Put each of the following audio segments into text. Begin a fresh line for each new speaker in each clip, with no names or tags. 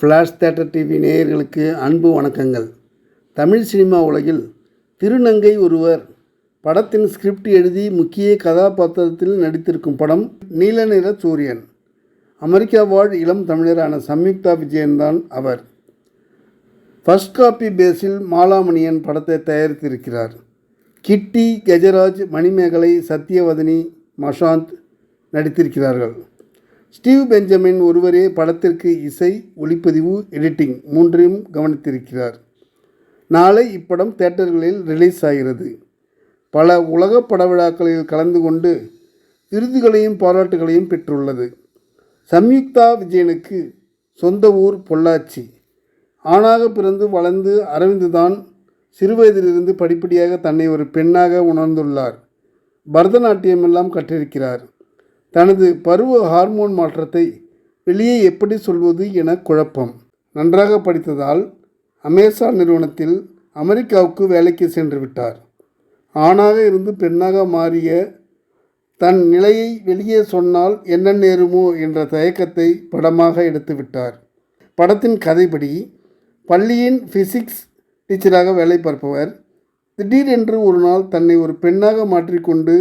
Flash theatre TV நேயர்களுக்கு அன்பு வணக்கங்கள். தமிழ் சினிமா உலகில் திருநங்கை ஒருவர் படத்தின் ஸ்கிரிப்ட் எழுதி முக்கிய கதாபாத்திரத்தில் நடித்திருக்கும் படம் நீல நிற சூரியன். அமெரிக்கா வாழ் இளம் தமிழரான சம்யுக்தா விஜயன்தான் அவர். ஃபர்ஸ்ட் காப்பி பேஸில் மாலாமணியன் படத்தை தயாரித்திருக்கிறார். கிட்டி கஜராஜ் மணிமேகலை சத்யவதனி மஷாந்த் நடித்திருக்கிறார்கள். ஸ்டீவ் பெஞ்சமின் ஒருவரே படத்திற்கு இசை ஒளிப்பதிவு எடிட்டிங் மூன்றையும் கவனித்திருக்கிறார். நாளை இப்படம் தேட்டர்களில் ரிலீஸ் ஆகிறது. பல உலக படவிழாக்களில் கலந்து கொண்டு விருதுகளையும் பாராட்டுகளையும் பெற்றுள்ளது. சம்யுக்தா விஜயனுக்கு சொந்த ஊர் பொள்ளாச்சி. ஆணாக பிறந்து வளர்ந்து அரவிந்து தான் சிறுவயதிலிருந்து படிப்படியாக தன்னை ஒரு பெண்ணாக உணர்ந்துள்ளார். பரதநாட்டியமெல்லாம் கற்றிருக்கிறார். தனது பருவ ஹார்மோன் மாற்றத்தை வெளியே எப்படி சொல்வது என குழப்பம். நன்றாக படித்ததால் அமேசான் நிறுவனத்தில் அமெரிக்காவுக்கு வேலைக்கு சென்று விட்டார். ஆணாக இருந்து பெண்ணாக மாறிய தன் நிலையை வெளியே சொன்னால் என்ன நேருமோ என்ற தயக்கத்தை படமாக எடுத்து விட்டார். படத்தின் கதைப்படி பள்ளியின் ஃபிசிக்ஸ் டீச்சராக வேலை பார்ப்பவர் திடீரென்று ஒரு நாள் தன்னை ஒரு பெண்ணாக மாற்றிக்கொண்டு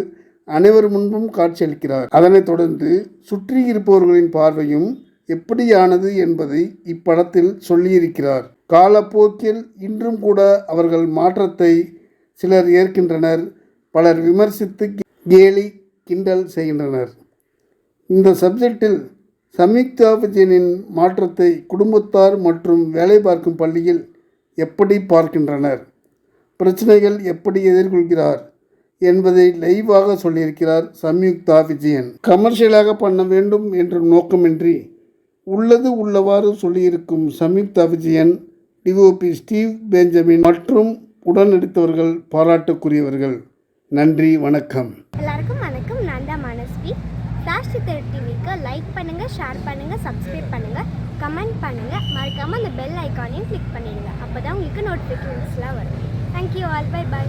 அனைவர் முன்பும் காட்சியளிக்கிறார். அதனைத் தொடர்ந்து சுற்றி இருப்பவர்களின் பார்வையும் எப்படியானது என்பதை இப்படத்தில் சொல்லியிருக்கிறார். காலப்போக்கில் இன்றும் கூட அவர்கள் மாற்றத்தை சிலர் ஏற்கின்றனர். பலர் விமர்சித்து கேலி கிண்டல் செய்கின்றனர். இந்த சப்ஜெக்டில் சம்யுக்தா விஜயனின் மாற்றத்தை குடும்பத்தார் மற்றும் வேலை பார்க்கும் பள்ளியில் எப்படி பார்க்கின்றனர்? பிரச்சனைகள் எப்படி எதிர்கொள்கிறார்? என்பதை லைவாக சொல்லியிருக்கிறார் சம்யுக்தா விஜயன். கமர்ஷியலாக பண்ண வேண்டும் என்ற நோக்கமின்றி உள்ளது உள்ளவாறு சொல்லியிருக்கும் Samyuktha Vijayan DOP Steve Benjamin மற்றும் உடன் நடித்தவர்கள் பாராட்டுக்குரியவர்கள். நன்றி வணக்கம்.
எல்லாருக்கும் வணக்கம். நான் தான் மனஸ்வி ஃப்ளாஷ் சித்தர் டிவிக்கு லைக் பண்ணுங்கள் ஷேர் பண்ணுங்கள் சப்ஸ்கிரைப் பண்ணுங்கள் கமெண்ட் பண்ணுங்கள் மறக்காமல் அந்த பெல் ஐக்கானையும் கிளிக் பண்ணிடுங்க. அப்போ தான் உங்களுக்கு நோட்டிஃபிகேஷன்ஸ்லாம் வரும். Thank you all by by